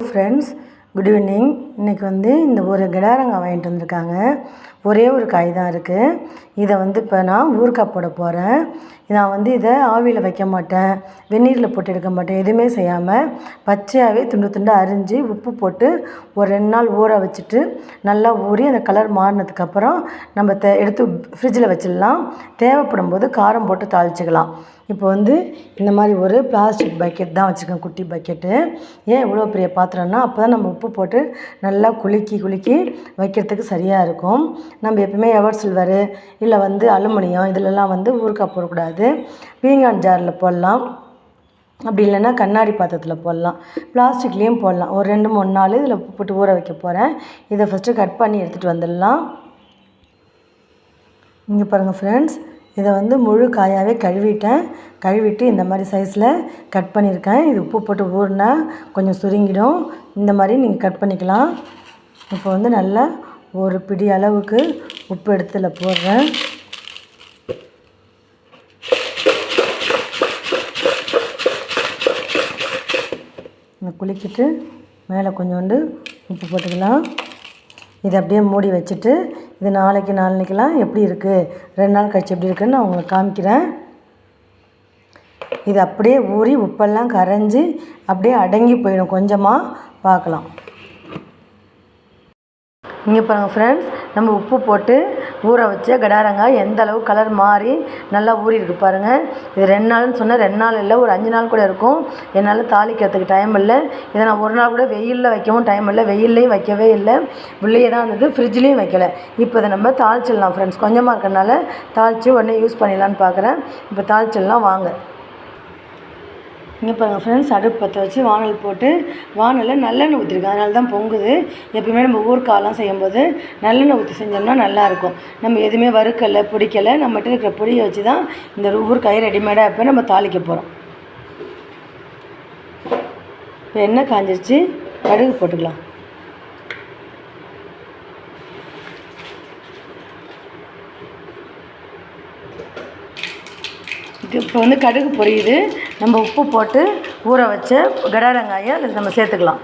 Friends good evening இன்றைக்கி வந்து இந்த ஒரு கிடாரங்காய் வாங்கிட்டு வந்திருக்காங்க. ஒரே ஒரு காய் தான் இருக்குது இதை வந்து இப்போ நான் ஊறுக்காய் போட போகிறேன் நான் வந்து இதை ஆவியில் வைக்க மாட்டேன் வெந்நீரில் போட்டு எடுக்க மாட்டேன் எதுவுமே செய்யாமல் பச்சையாகவே துண்டு துண்டாக அரிஞ்சு உப்பு போட்டு ஒரு ரெண்டு நாள் ஊற வச்சுட்டு நல்லா ஊறி அந்த கலர் மாறினதுக்கப்புறம் நம்ம தே எடுத்து ஃப்ரிட்ஜில் வச்சிடலாம். தேவைப்படும் போது காரம் போட்டு தாளிச்சிக்கலாம். இப்போ வந்து இந்த மாதிரி ஒரு பிளாஸ்டிக் பக்கெட் தான் வச்சுருக்கேன் குட்டி பக்கெட்டு ஏன் இவ்வளோ பெரிய பாத்திரம்னா அப்போ தான் நம்ம உப்பு போட்டு நல்லா குலுக்கி குலுக்கி வைக்கிறதுக்கு சரியாக இருக்கும். நம்ம எப்பவுமே எவர் சில்வரு இல்லை வந்து அலுமினியம் இதிலெல்லாம் வந்து ஊறுகாய் போடக்கூடாது. பீங்கான் ஜாரில் போடலாம். அப்படி இல்லைன்னா கண்ணாடி பாத்திரத்தில் போடலாம். பிளாஸ்டிக்லேயும் போடலாம். ஒரு ரெண்டு மூணு நாள் இதில் உப்பு போட்டு ஊற வைக்க போகிறேன் இதை ஃபஸ்ட்டு கட் பண்ணி எடுத்துகிட்டு வந்துடலாம். இங்கே பாருங்கள் ஃப்ரெண்ட்ஸ் இதை வந்து முழு காயாகவே கழுவிட்டேன். கழுவிட்டு இந்த மாதிரி சைஸில் கட் பண்ணியிருக்கேன். இது உப்பு போட்டு ஊறினா கொஞ்சம் சுருங்கிடும். இந்த மாதிரி நீங்கள் கட் பண்ணிக்கலாம். இப்போ வந்து நல்லா ஒரு பிடி அளவுக்கு உப்பு எடுத்துல போடுறேன். இந்த குலுக்கிட்டு மேலே கொஞ்சோண்டு உப்பு போட்டுக்கலாம். இதை அப்படியே மூடி வச்சுட்டு இது நாளைக்கு நாளைக்கெலாம் எப்படி இருக்குது ரெண்டு நாள் கழிச்சு எப்படி இருக்குதுன்னு நான் உங்களுக்கு காமிக்கிறேன். இது அப்படியே ஊறி உப்பெல்லாம் கரைஞ்சி அப்படியே அடங்கி போயிடும். கொஞ்சமாக பார்க்கலாம். இங்கே பாருங்கள் ஃப்ரெண்ட்ஸ் நம்ம உப்பு போட்டு ஊற வச்ச கடாரங்காய் எந்த அளவு கலர் மாறி நல்லா ஊறி இருக்கு பாருங்கள் இது ரெண்டு நாள்னு சொன்னால் ரெண்டு நாள் இல்லை ஒரு அஞ்சு நாள் கூட இருக்கும். என்னால் தாளிக்கிறதுக்கு டைம் இல்லை. இதை நான் ஒரு நாள் கூட வெயிலில் வைக்கவும் டைம் இல்லை. வெயில்லையும் வைக்கவே இல்லை. உள்ளேயே தான் இருந்தது ஃப்ரிட்ஜ்லேயும் வைக்கல. இப்போ இதை நம்ம தாளிச்சிடலாம் ஃப்ரெண்ட்ஸ் கொஞ்சமாக இருக்கிறனால தாளித்து உடனே யூஸ் பண்ணிடலான்னு பார்க்குறேன் இப்போ தாளிச்சிடலாம் வாங்க. இங்கே பாருங்கள் ஃப்ரெண்ட்ஸ் அடுப்பு பற்ற வச்சு வானல் போட்டு வானலில் நல்லெண்ணெய் ஊற்றிருக்கேன் அதனால தான் பொங்குது. எப்பயுமே நம்ம ஊறுகாயெல்லாம் செய்யும்போது நல்லெண்ணெய் ஊற்றி செஞ்சோம்னா நல்லாயிருக்கும். நம்ம எதுவுமே வறுக்கலை பிடிக்கலை நம்மகிட்ட இருக்கிற பொடியை வச்சு தான் இந்த ஊறுகாயை ரெடிமேடாக இப்போ நம்ம தாளிக்க போகிறோம் இப்போ எண்ணெய் காஞ்சிருச்சு. கடுகு போட்டுக்கலாம். இது இப்போ வந்து கடுகு பொரியுது. நம்ம உப்பு போட்டு ஊற வச்ச கடாரங்காயை அதில் நம்ம சேர்த்துக்கலாம்.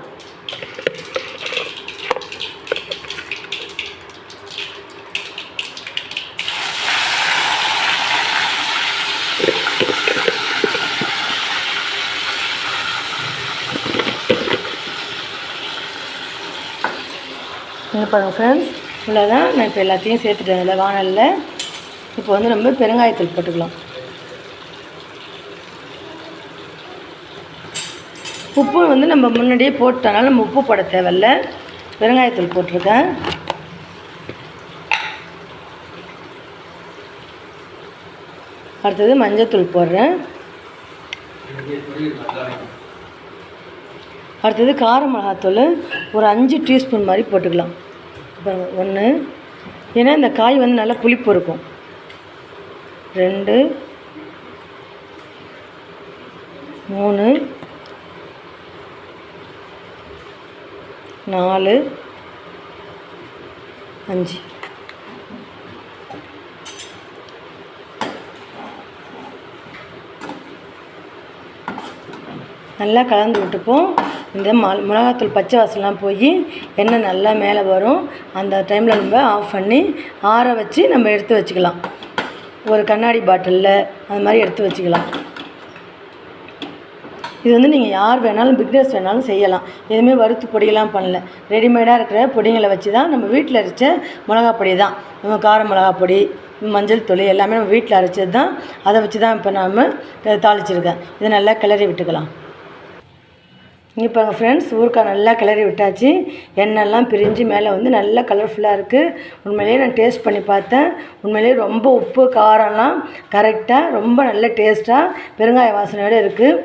இங்கே பாருங்கள் ஃப்ரெண்ட்ஸ் இவ்வளோதான் நான் இப்போ எல்லாத்தையும் சேர்த்துட்டேன். இதில் வானலில். இப்போ வந்து நம்ம பெருங்காயத்தூள் போட்டுக்கலாம். உப்பு வந்து நம்ம முன்னாடியே போட்டனால நம்ம உப்பு போட தேவையில்ல. பெருங்காயத்தூள் போட்டிருக்கேன். அடுத்தது மஞ்சத்தூள் போடுறேன். அடுத்தது கார மிளகாத்தூள் ஒரு அஞ்சு டீஸ்பூன் மாதிரி போட்டுக்கலாம். இப்போ ஒன்று ஏன்னா இந்த காய் வந்து நல்லா புளிப்பு இருக்கும். ரெண்டு. மூணு. நாலு அஞ்சு. நல்லா கலந்து விட்டுப்போம். இந்த ம மிளகாத்தூள் பச்சை வாசலாம் போய் எண்ணெய் நல்லா மேலே வரும். அந்த டைமில் நம்ம ஆஃப் பண்ணி ஆற வச்சு நம்ம எடுத்து வச்சுக்கலாம். ஒரு கண்ணாடி பாட்டிலில் அது மாதிரி எடுத்து வச்சுக்கலாம். இது வந்து நீங்கள் யார் வேணாலும் பிக்னஸ் வேணாலும் செய்யலாம். எதுவுமே வறுத்து பொடியெல்லாம் பண்ணல. ரெடிமேடாக இருக்கிற பொடிங்களை வச்சு தான் நம்ம வீட்டில் அரைச்ச மிளகா பொடி தான். கார மிளகா பொடி மஞ்சள் தூள் எல்லாமே நம்ம வீட்டில் அரைச்சது தான் அதை வச்சு தான் இப்போ நாம் தாளிச்சிருக்கேன். இதை நல்லா கிளறி விட்டுக்கலாம். இப்போ எங்கள் ஃப்ரெண்ட்ஸ் ஊறுக்காய் நல்லா கிளறி விட்டாச்சு. எண்ணெய்லாம் பிரிஞ்சு மேலே வந்து நல்லா கலர்ஃபுல்லாக இருக்குது உண்மையிலேயே நான் டேஸ்ட் பண்ணி பார்த்தேன். உண்மையிலேயே ரொம்ப உப்பு காரம்லாம் கரெக்டாக ரொம்ப நல்ல டேஸ்ட்டாக பெருங்காய வாசனையோடு இருக்குது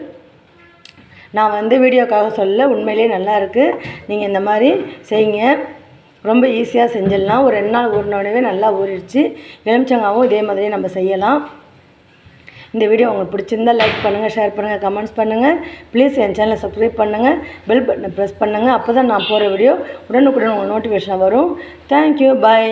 நான் வந்து வீடியோக்காக சொல்ல உண்மையிலேயே நல்லாயிருக்கு நீங்கள் இந்த மாதிரி செய்யுங்க. ரொம்ப ஈஸியாக செஞ்சிடலாம். ஒரு ரெண்டு நாள் ஊறினோடனே நல்லா ஊறிடுச்சு. எலுமிச்சங்காவும் இதே மாதிரியே நம்ம செய்யலாம். இந்த வீடியோ உங்களுக்கு பிடிச்சிருந்தா லைக் பண்ணுங்கள் ஷேர் பண்ணுங்கள் கமெண்ட்ஸ் பண்ணுங்கள் ப்ளீஸ் என் சேனலை சப்ஸ்கிரைப் பண்ணுங்கள் பெல் பட்டனை ப்ரெஸ் பண்ணுங்கள் அப்போ தான் நான் போகிற வீடியோ உடனுக்குடன் உங்களுக்கு நோட்டிஃபிகேஷன் வரும். Thank you bye